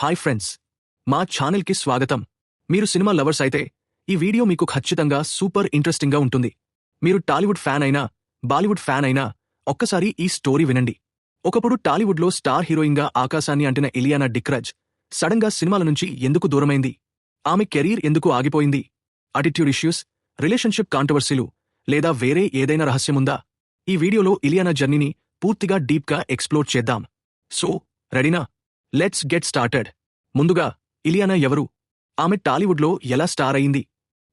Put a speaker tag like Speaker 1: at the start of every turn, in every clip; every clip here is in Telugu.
Speaker 1: హాయ్ ఫ్రెండ్స్ మా ఛానల్కి స్వాగతం. మీరు సినిమా లవర్స్ అయితే ఈ వీడియో మీకు ఖచ్చితంగా సూపర్ ఇంట్రెస్టింగ్గా ఉంటుంది. మీరు టాలీవుడ్ ఫ్యాన్ అయినా బాలీవుడ్ ఫ్యాన్ అయినా ఒక్కసారి ఈ స్టోరీ వినండి. ఒకప్పుడు టాలీవుడ్లో స్టార్ హీరోయిన్గా ఆకాశాన్ని అంటిన ఇలియానా డిక్రజ్ సడన్గా సినిమాల నుంచి ఎందుకు దూరమైంది? ఆమె కెరీర్ ఎందుకు ఆగిపోయింది? అటిట్యూడ్ ఇష్యూస్ రిలేషన్షిప్ కాంట్రవర్సీలు లేదా వేరే ఏదైనా రహస్యముందా? ఈ వీడియోలో ఇలియానా జర్నీని పూర్తిగా డీప్గా ఎక్స్ప్లోర్ చేద్దాం. సో రెడీనా? Let's get started. ముందుగా ఇలియానా ఎవరు? ఆమె టాలీవుడ్లో ఎలా స్టార్ అయింది?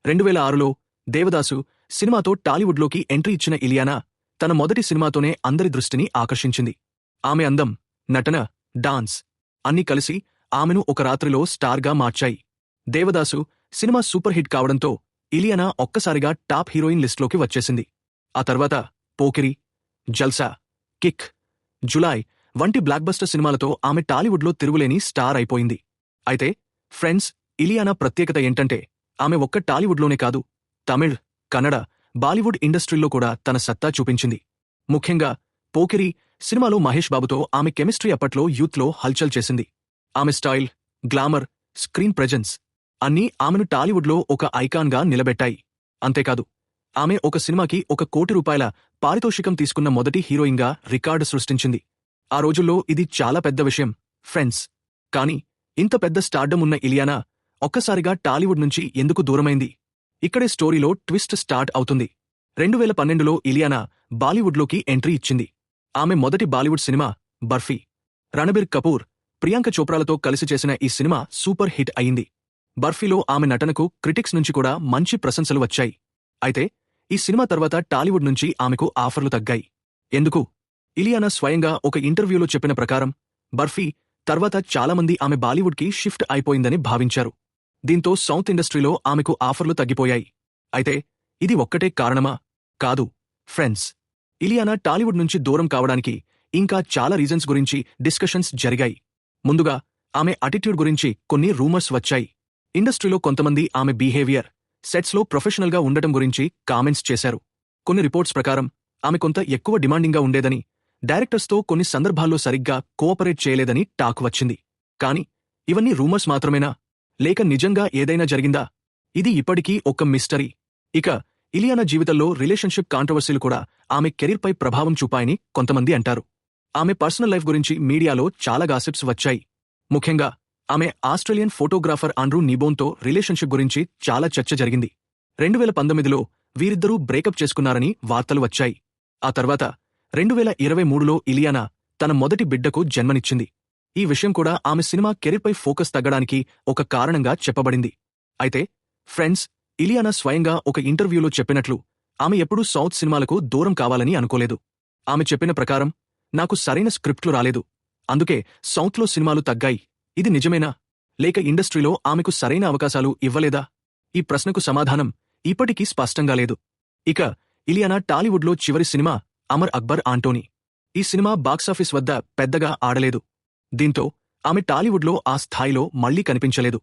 Speaker 1: రెండు వేల ఆరులో దేవదాసు సినిమాతో టాలీవుడ్లోకి ఎంట్రీ ఇచ్చిన ఇలియానా తన మొదటి సినిమాతోనే అందరి దృష్టిని ఆకర్షించింది. ఆమె అందం నటన డాన్స్ అన్నీ కలిసి ఆమెను ఒక రాత్రిలో స్టార్గా మార్చాయి. దేవదాసు సినిమా సూపర్ హిట్ కావడంతో ఇలియానా ఒక్కసారిగా టాప్ హీరోయిన్ లిస్ట్లోకి వచ్చేసింది. ఆ తర్వాత పోకిరి జల్సా కిక్ జులాయ్ వంటి బ్లాక్బస్టర్ సినిమాలతో ఆమె టాలీవుడ్లో తిరుగులేని స్టార్ అయిపోయింది. అయితే ఫ్రెండ్స్ ఇలియానా ప్రత్యేకత ఏంటంటే ఆమె ఒక్క టాలీవుడ్లోనే కాదు తమిళ్ కన్నడ బాలీవుడ్ ఇండస్ట్రీల్లో కూడా తన సత్తా చూపించింది. ముఖ్యంగా పోకిరి సినిమాలో మహేష్ బాబుతో ఆమె కెమిస్ట్రీ అప్పట్లో యూత్లో హల్చల్ చేసింది. ఆమె స్టైల్ గ్లామర్ స్క్రీన్ ప్రెజెన్స్ అన్నీ ఆమెను టాలీవుడ్లో ఒక ఐకాన్గా నిలబెట్టాయి. అంతేకాదు ఆమె ఒక సినిమాకి ఒక కోటి రూపాయల పారితోషికం తీసుకున్న మొదటి హీరోయిన్గా రికార్డు సృష్టించింది. ఆ రోజుల్లో ఇది చాలా పెద్ద విషయం. ఫ్రెండ్స్ కానీ ఇంత పెద్ద స్టార్డమ్ ఉన్న ఇలియానా ఒక్కసారిగా టాలీవుడ్ నుంచి ఎందుకు దూరమైంది? ఇక్కడే స్టోరీలో ట్విస్ట్ స్టార్ట్ అవుతుంది. రెండు వేల పన్నెండులో ఇలియానా బాలీవుడ్లోకి ఎంట్రీ ఇచ్చింది. ఆమె మొదటి బాలీవుడ్ సినిమా బర్ఫీ. రణబీర్ కపూర్ ప్రియాంక చోప్రాలతో కలిసి చేసిన ఈ సినిమా సూపర్ హిట్ అయింది బర్ఫీలో ఆమె నటనకు క్రిటిక్స్ నుంచి కూడా మంచి ప్రశంసలు వచ్చాయి. అయితే ఈ సినిమా తర్వాత టాలీవుడ్ నుంచి ఆమెకు ఆఫర్లు తగ్గాయి. ఎందుకు? ఇలియానా స్వయంగా ఒక ఇంటర్వ్యూలో చెప్పిన ప్రకారం బర్ఫీ తర్వాత చాలామంది ఆమె బాలీవుడ్కి షిఫ్ట్ అయిపోయిందని భావించారు. దీంతో సౌత్ ఇండస్ట్రీలో ఆమెకు ఆఫర్లు తగ్గిపోయాయి. అయితే ఇది ఒక్కటే కారణమా? కాదు ఫ్రెండ్స్ ఇలియానా టాలీవుడ్ నుంచి దూరం కావడానికి ఇంకా చాలా రీజన్స్ గురించి డిస్కషన్స్ జరిగాయి. ముందుగా ఆమె అటిట్యూడ్ గురించి కొన్ని రూమర్స్ వచ్చాయి. ఇండస్ట్రీలో కొంతమంది ఆమె బిహేవియర్ సెట్స్లో ప్రొఫెషనల్గా ఉండటం గురించి కామెంట్స్ చేశారు. కొన్ని రిపోర్ట్స్ ప్రకారం ఆమె కొంత ఎక్కువ డిమాండింగ్గా ఉండేదని డైరెక్టర్స్తో కొన్ని సందర్భాల్లో సరిగ్గా కోఆపరేట్ చేయలేదని టాక్ వచ్చింది. కాని ఇవన్నీ రూమర్స్ మాత్రమేనా? లేక నిజంగా ఏదైనా జరిగిందా? ఇది ఇప్పటికీ ఒక మిస్టరీ. ఇక ఇలియానా జీవితంలో రిలేషన్షిప్ కాంట్రవర్సీలు కూడా ఆమె కెరీర్పై ప్రభావం చూపాయని కొంతమంది అంటారు. ఆమె పర్సనల్ లైఫ్ గురించి మీడియాలో చాలా గాసిప్స్ వచ్చాయి. ముఖ్యంగా ఆమె ఆస్ట్రేలియన్ ఫోటోగ్రాఫర్ ఆండ్రూ నీబోన్తో రిలేషన్షిప్ గురించి చాలా చర్చ జరిగింది. రెండు వేల పంతొమ్మిదిలో వీరిద్దరూ బ్రేకప్ చేసుకున్నారని వార్తలు వచ్చాయి. ఆ తర్వాత రెండు వేల ఇరవై మూడులో ఇలియానా తన మొదటి బిడ్డకు జన్మనిచ్చింది. ఈ విషయం కూడా ఆమె సినిమా కెరీర్పై ఫోకస్ తగ్గడానికి ఒక కారణంగా చెప్పబడింది. అయితే ఫ్రెండ్స్ ఇలియానా స్వయంగా ఒక ఇంటర్వ్యూలో చెప్పినట్లు ఆమె ఎప్పుడూ సౌత్ సినిమాలకు దూరం కావాలని అనుకోలేదు. ఆమె చెప్పిన ప్రకారం నాకు సరైన స్క్రిప్ట్లు రాలేదు. అందుకే సౌత్లో సినిమాలు తగ్గాయి. ఇది నిజమేనా? లేక ఇండస్ట్రీలో ఆమెకు సరైన అవకాశాలు ఇవ్వలేదా? ఈ ప్రశ్నకు సమాధానం ఇప్పటికీ స్పష్టంగా లేదు. ఇక ఇలియానా టాలీవుడ్లో చివరి సినిమా అమర్ అక్బర్ ఆంటోనీ. ఈ సినిమా బాక్సాఫీస్ వద్ద పెద్దగా ఆడలేదు. దీంతో ఆమె టాలీవుడ్లో ఆ స్థాయిలో మళ్ళీ కనిపించలేదు.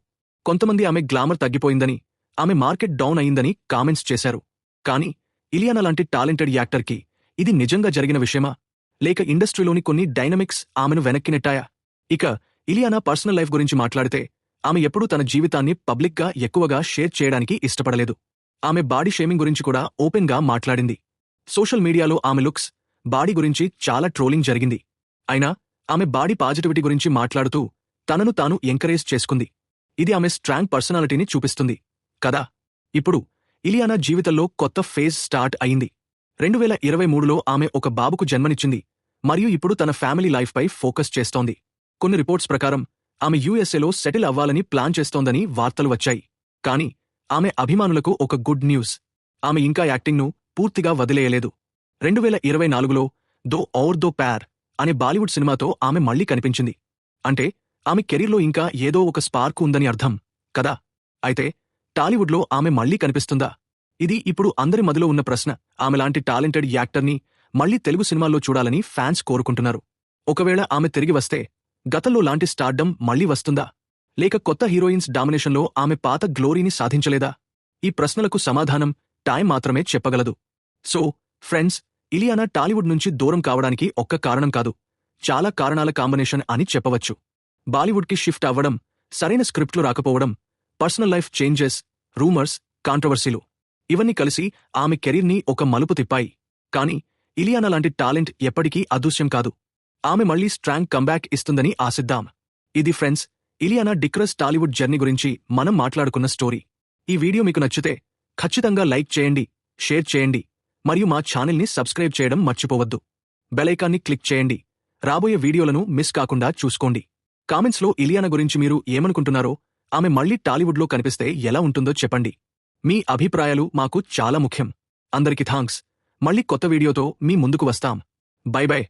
Speaker 1: కొంతమంది ఆమె గ్లామర్ తగ్గిపోయిందని ఆమె మార్కెట్ డౌన్ అయిందని కామెంట్స్ చేశారు. కానీ ఇలియానా లాంటి టాలెంటెడ్ యాక్టర్కి ఇది నిజంగా జరిగిన విషయమా? లేక ఇండస్ట్రీలోని కొన్ని డైనమిక్స్ ఆమెను వెనక్కి నెట్టాయా? ఇక ఇలియానా పర్సనల్ లైఫ్ గురించి మాట్లాడితే ఆమె ఎప్పుడూ తన జీవితాన్ని పబ్లిక్గా ఎక్కువగా షేర్ చేయడానికి ఇష్టపడలేదు. ఆమె బాడీ షేమింగ్ గురించి కూడా ఓపెన్గా మాట్లాడింది. సోషల్ మీడియాలో ఆమె లుక్స్ బాడీ గురించి చాలా ట్రోలింగ్ జరిగింది. అయినా ఆమె బాడీ పాజిటివిటీ గురించి మాట్లాడుతూ తనను తాను ఎంకరేజ్ చేసుకుంది. ఇది ఆమె స్ట్రాంగ్ పర్సనాలిటీని చూపిస్తుంది. కదా? ఇప్పుడు ఇలియానా జీవితంలో కొత్త ఫేజ్ స్టార్ట్ అయింది. రెండు వేల ఇరవై మూడులో ఆమె ఒక బాబుకు జన్మనిచ్చింది. మరియు ఇప్పుడు తన ఫ్యామిలీ లైఫ్పై ఫోకస్ చేస్తోంది. కొన్ని రిపోర్ట్స్ ప్రకారం ఆమె యూఎస్ఏలో సెటిల్ అవ్వాలని ప్లాన్ చేస్తోందని వార్తలు వచ్చాయి. కానీ ఆమె అభిమానులకు ఒక గుడ్ న్యూస్. ఆమె ఇంకా యాక్టింగ్ను పూర్తిగా వదిలేయలేదు. రెండువేల ఇరవై నాలుగులో దో ఔర్ దో ప్యార్ అనే బాలీవుడ్ సినిమాతో ఆమె మళ్ళీ కనిపించింది. అంటే ఆమె కెరీర్లో ఇంకా ఏదో ఒక స్పార్క్ ఉందని అర్థం కదా? అయితే టాలీవుడ్లో ఆమె మళ్ళీ కనిపిస్తుందా? ఇది ఇప్పుడు అందరి మదిలో ఉన్న ప్రశ్న. ఆమెలాంటి టాలెంటెడ్ యాక్టర్ని మళ్ళీ తెలుగు సినిమాల్లో చూడాలని ఫ్యాన్స్ కోరుకుంటున్నారు. ఒకవేళ ఆమె తిరిగి వస్తే గతంలో లాంటి స్టార్డమ్ మళ్ళీ వస్తుందా? లేక కొత్త హీరోయిన్స్ డామినేషన్లో ఆమె పాత గ్లోరీని సాధించలేదా? ఈ ప్రశ్నలకు సమాధానం టైం మాత్రమే చెప్పగలదు. సో ఫ్రెండ్స్ ఇలియానా టాలీవుడ్ నుంచి దూరం కావడానికి ఒక్క కారణం కాదు. చాలా కారణాల కాంబినేషన్ అని చెప్పవచ్చు. బాలీవుడ్కి షిఫ్ట్ అవ్వడం సరైన స్క్రిప్ట్లు రాకపోవడం పర్సనల్ లైఫ్ చేంజెస్ రూమర్స్ కాంట్రవర్సీలు ఇవన్నీ కలిసి ఆమె కెరీర్ని ఒక మలుపు తిప్పాయి. కానీ ఇలియానా లాంటి టాలెంట్ ఎప్పటికీ అదృశ్యం కాదు. ఆమె మళ్ళీ స్ట్రాంగ్ కంబ్యాక్ ఇస్తుందని ఆశిద్దాం. ఇది ఫ్రెండ్స్ ఇలియానా డిక్రస్ టాలీవుడ్ జర్నీ గురించి మనం మాట్లాడుకున్న స్టోరీ. ఈ వీడియో మీకు నచ్చితే ఖచ్చితంగా లైక్ చేయండి షేర్ చేయండి మరియు మా ఛానల్ని సబ్స్క్రైబ్ చేయడం మర్చిపోవద్దు. బెలైకాన్ని క్లిక్ చేయండి. రాబోయే వీడియోలను మిస్ కాకుండా చూసుకోండి. కామెంట్స్లో ఇలియానా గురించి మీరు ఏమనుకుంటున్నారో ఆమె మళ్ళీ టాలీవుడ్లో కనిపిస్తే ఎలా ఉంటుందో చెప్పండి. మీ అభిప్రాయాలు మాకు చాలా ముఖ్యం. అందరికి థాంక్స్. మళ్ళీ కొత్త వీడియోతో మీ ముందుకు వస్తాం. Bye bye.